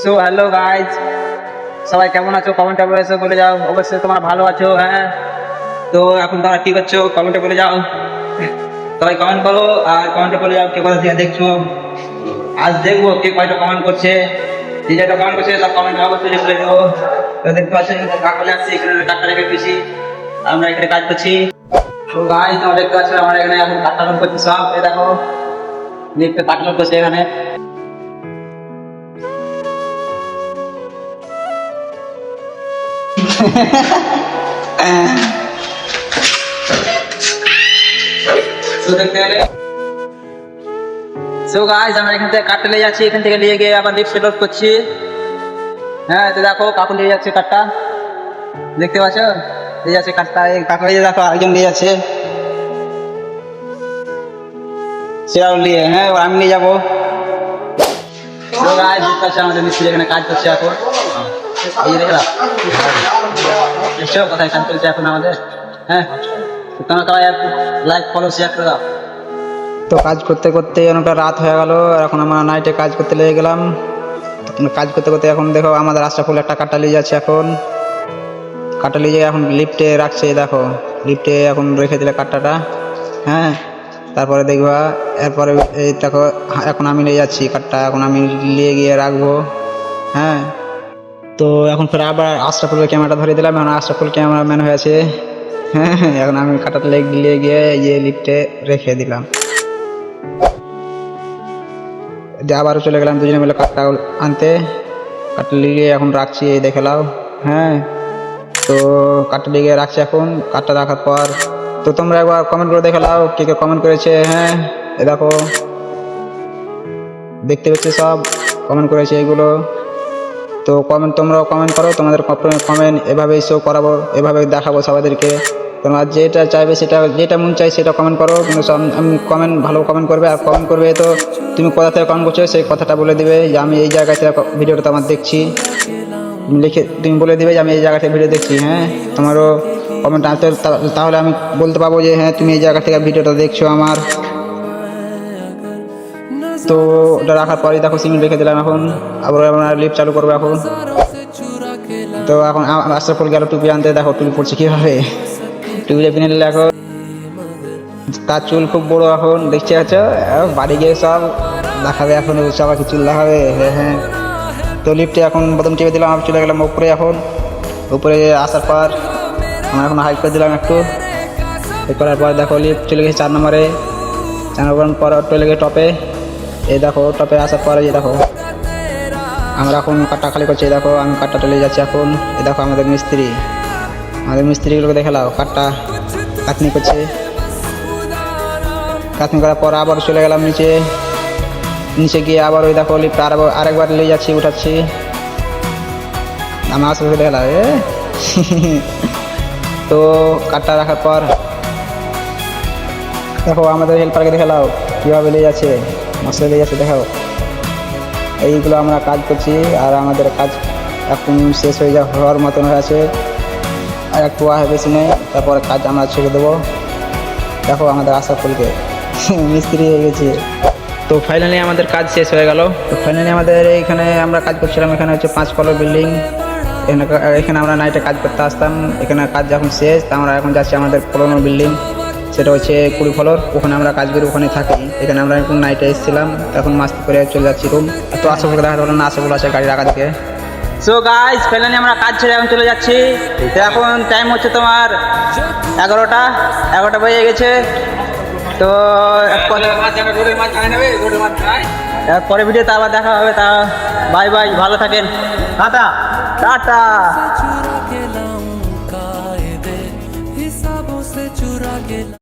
So hello guys সবাই কেমন আছো? কমেন্টে বলে বলে যাও। অবশ্যই তোমরা ভালো আছো হ্যাঁ। তো এখন তোমরা কি করছ? কমেন্টে বলে যাও। সবাই কমেন্ট করো, আর কমেন্টে বলে যাও কে কোথা থেকে দেখছ। আজ দেখব কে কয়টা কমেন্ট করছে। যে যেটা কমেন্ট করছে, সব কমেন্ট অবশ্যই বলে দেবো। তো দেখতে পাচ্ছেন কাকলে আসছি? এখানে কাঠটা রেখে দিয়েছি আমরা এখানে কাজ করছি। তো গাইজ তোমরা দেখতে পাচ্ছ, আমরা এখানে এখন কাঠটা করছি সব। এ দেখো লিফটে কাঠ করছে এখানে। সো গাইস আমরা এখান থেকে কাঠটা নিয়ে যাচ্ছি। এখান থেকে নিয়ে গিয়ে আবার সেট করছি। হ্যাঁ তো দেখো কাকু নিয়ে যাচ্ছে কাঠটা দেখতে পাচ্ছ? নিয়ে যাচ্ছে কাঠটা এই কাকু নিয়ে দেখো নিয়ে যাচ্ছে। সেটাও নিয়ে হ্যাঁ আমি নিয়ে যাব। আমাদের মিস্ত্রি এখানে কাজ করছে এখন। এখন আমাদের হ্যাঁ লাইক তো কাজ করতে করতে অনেকটা রাত হয়ে গেল এখন আমরা নাইটে কাজ করতে লেগে গেলাম। কাজ করতে করতে এখন দেখো আমাদের আশরাফুল একটা কাটা নিয়ে যাচ্ছে এখন। কাটা নিয়ে এখন লিফটে রাখছে, দেখো। লিফটে এখন রেখে দিলে কাটাটা হ্যাঁ? তারপরে দেখবা, এরপরে এই দেখো, এখন আমি নিয়ে যাচ্ছি কাটটা, এখন আমি নিয়ে গিয়ে রাখব হ্যাঁ? তো এখন ফের আবার আশরাফুলের ক্যামেরাটা ধরে দিলাম। এখন আশরাফুল ক্যামেরাম্যান হয়েছে হ্যাঁ এখন আমি কাটাটা লেগ নিয়ে গিয়ে ইয়ে লিফটে রেখে দিলাম। আবারও চলে গেলাম দুজনে মিলে কাটটা আনতে। কাঠটা লিগে এখন রাখছি, এই দেখে লাও হ্যাঁ তো কাঠটা লিগে রাখছি এখন। কাটটা রাখার পর তো তোমরা একবার কমেন্ট করে দেখে লাও কে কে কমেন্ট করেছে। হ্যাঁ এ দেখো। দেখতে পাচ্ছি সব? কমেন্ট করেছে এগুলো। তো কমেন্ট তোমরাও কমেন্ট করো, তোমাদের কমেন্ট এভাবেই শো করাবো, এভাবে দেখাবো সবাইদেরকে তোমরা যেটা চাইবে সেটা, যেটা মন চাই সেটা কমেন্ট করো, কিন্তু আমি কমেন্ট ভালো কমেন্ট করবে, আর কমেন্ট করবে তো তুমি কোথা থেকে কমেন্ট করছ সেই কথাটা বলে দিবে যে আমি এই জায়গা থেকে ভিডিওটা তোমার দেখছি। লিখে, তুমি বলে দিবে যে আমি এই জায়গা থেকে ভিডিও দেখছি হ্যাঁ? তোমারও কমেন্ট আসতে তাহলে আমি বলতে পারব যে হ্যাঁ তুমি এই জায়গা থেকে ভিডিওটা দেখছ আমার। তো ওটা রাখার পরেই দেখো সিমেন্ট রেখে দিলাম এখন। আবার আমরা লিফট চালু করব এখন। তো এখন আ- আশরাফুল গেল টুপি আনতে। দেখো টুপি পড়ছে কীভাবে। টুপিটা কিনে নিলে এখন। তার চুল খুব বড় এখন। দেখতে পাচ্ছ? বাড়ি গিয়ে সব দেখাবে এখন। সবাইকে চুল দেখাবে। হ্যাঁ হ্যাঁ। তো লিফটে এখন প্রথম টিপে দিলাম। আমি চলে গেলাম উপরে এখন। উপরে আসার পর আমরা এখন হাইট করে দিলাম একটু। করার পর দেখো লিফট চলে গেছে চার নম্বরে। চার নম্বর পর চলে গেছে টপে। এই দেখো, টপে আসার পরে এই দেখো, আমরা এখন কাটটা খালি করছি দেখো, আমি কাটটা চলে যাচ্ছি এখন। এই দেখো আমাদের মিস্ত্রি। আমাদের মিস্ত্রিগুলোকে দেখে নাও কাটটা কাটনি করছে। কাটনি করার পর আবার চলে গেলাম নিচে। নিচে গিয়ে আবার ওই দেখো লিফট আর আরেকবার নিয়ে যাচ্ছি, উঠাচ্ছি। আমার আসলে দেখলাম এ? তো কাটটা রাখার পর, দেখো আমাদের হেল্পারকে দেখে নাও, কীভাবে নিয়ে যাচ্ছে। মশলা নিয়ে যাচ্ছে দেখাও এইগুলো আমরা কাজ করছি আর আমাদের কাজ এখন শেষ হয়ে যাওয়া হওয়ার মতন হয়ে আছে। আর একটু আহে বেশি নেই তারপরে কাজ আমরা ছেড়ে দেবো। দেখো আমাদের আশা ফুলকে মিস্ত্রি হয়ে গেছে। তো ফাইনালি আমাদের কাজ শেষ হয়ে গেল। তো ফাইনালি আমাদের এইখানে আমরা কাজ করছিলাম এখানে হচ্ছে পাঁচ কলর বিল্ডিং। এখানে এখানে আমরা নাইটে কাজ করতে আসতাম এখানে কাজ যখন শেষ তা আমরা এখন যাচ্ছি আমাদের পুরোনো বিল্ডিং। সেটা হচ্ছে কুড়ি ফলর ওখানে আমরা কাজ করি ওখানে থাকি এখানে আমরা এখন নাইটে এসেছিলাম এখন মাস্তি করে চলে যাচ্ছি রুম তো আশাফুলকে দেখাতে পারলাম না আশাফুল আছে গাড়ি রাখা দিকে সো গাইস ফাইনালি আমরা কাজ ছেড়ে এখন চলে যাচ্ছি তো এখন টাইম হচ্ছে তোমার এগারোটা এগারোটা বেজে গেছে তো পরে ভিডিওতে আবার দেখা হবে তা বাই বাই ভালো থাকেন টাটা টাটা चुरा के लाऊं कायदे हिसाबों से चुरा के